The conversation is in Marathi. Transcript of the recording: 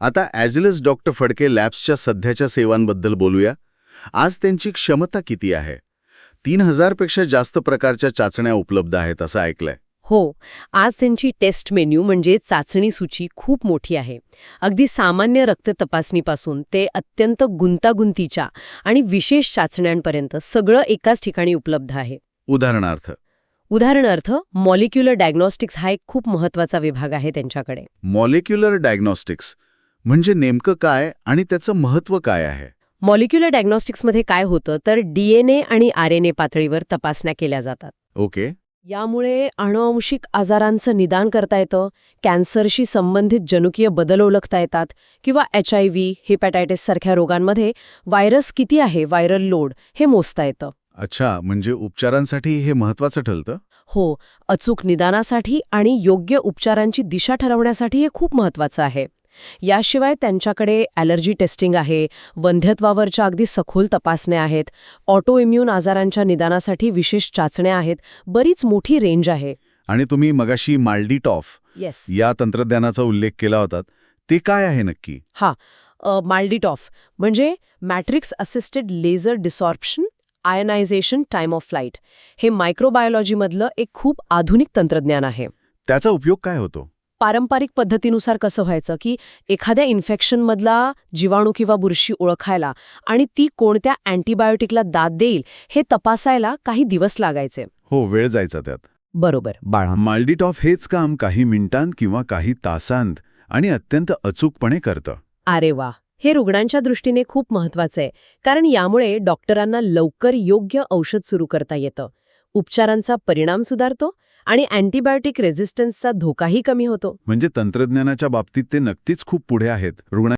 आता ॲजलस डॉक्टर फडके लॅब्सच्या सध्याच्या सेवांबद्दल बोलूया. आज त्यांची क्षमता किती आहे? तीन हजारपेक्षा जास्त प्रकारच्या चाचण्या उपलब्ध आहेत असं ऐकलंय. हो आज त्यांची टेस्ट मेन्यू म्हणजे चाचणी सूची खूप मोठी आहे. अगदी सामान्य रक्त तपासणीपासून ते अत्यंत गुंतागुंतीच्या आणि विशेष चाचण्यांपर्यंत सगळं एकाच ठिकाणी उपलब्ध आहे. उदाहरणार्थ? उदाहरणार्थ मॉलिक्युलर डायग्नॉस्टिक्स हा एक खूप महत्त्वाचा विभाग आहे त्यांच्याकडे. मॉलिक्युलर डायग्नॉस्टिक्स म्हणजे नेमकं काय आणि त्याचं महत्त्व काय आहे? मॉलिक्युलर डायग्नॉस्टिक्समध्ये काय होतं तर डीएनए आणि आरएनए पातळीवर तपासण्या केल्या जातात. ओके. यामुळे अणुवंशिक आजारांचं निदान करता येतं कॅन्सरशी संबंधित जनुकीय बदल ओळखता येतात किंवा एच आय व्ही हेपॅटायटिस सारख्या रोगांमध्ये व्हायरस किती आहे व्हायरल लोड हे मोजता येतं. अच्छा म्हणजे उपचारांसाठी हे महत्वाचं ठरतं? हो अचूक निदानासाठी आणि योग्य उपचारांची दिशा ठरवण्यासाठी हे खूप महत्वाचं आहे. याशिवाय त्यांच्याकडे ॲलर्जी टेस्टिंग आहे वंध्यत्वावरच्या अगदी सखोल तपासण्या आहेत ऑटो इम्युन आजारांच्या निदानासाठी विशेष चाचण्या आहेत बरीच मोठी रेंज आहे. आणि तुम्ही मगाशी माल्डीटॉफ येस या तंत्रज्ञानाचा उल्लेख केला होता ते काय आहे नक्की? हा माल्डीटॉफ म्हणजे matrix assisted laser desorption ionisation time of flight हे मायक्रोबायोलॉजीमधलं एक खूप आधुनिक तंत्रज्ञान आहे. त्याचा उपयोग काय होतो? पारंपरिक पद्धतीनुसार कसं व्हायचं की एखाद्या इन्फेक्शनमधला जीवाणू किंवा बुरशी ओळखायला आणि ती कोणत्या अँटीबायोटिकला दाद देईल हे तपासायला काही दिवस लागायचे. हो वेळ जायचा त्यात. बरोबर. बाळा. माल्डीटॉफ हेच काम काही मिनिटांत किंवा काही तासांत आणि अत्यंत अचूकपणे करतं. अरे वा! हे रुग्णांच्या दृष्टीने खूप महत्वाचं आहे कारण यामुळे डॉक्टरांना लवकर योग्य औषध सुरू करता येतं. उपचारांचा परिणाम सुधारतो आणि अँटीबायोटिक रेझिस्टन्सचा धोकाही कमी होतो. म्हणजे तंत्रज्ञानाच्या बाबतीत ते नक्कीच खूप पुढे आहेत. रुग्ण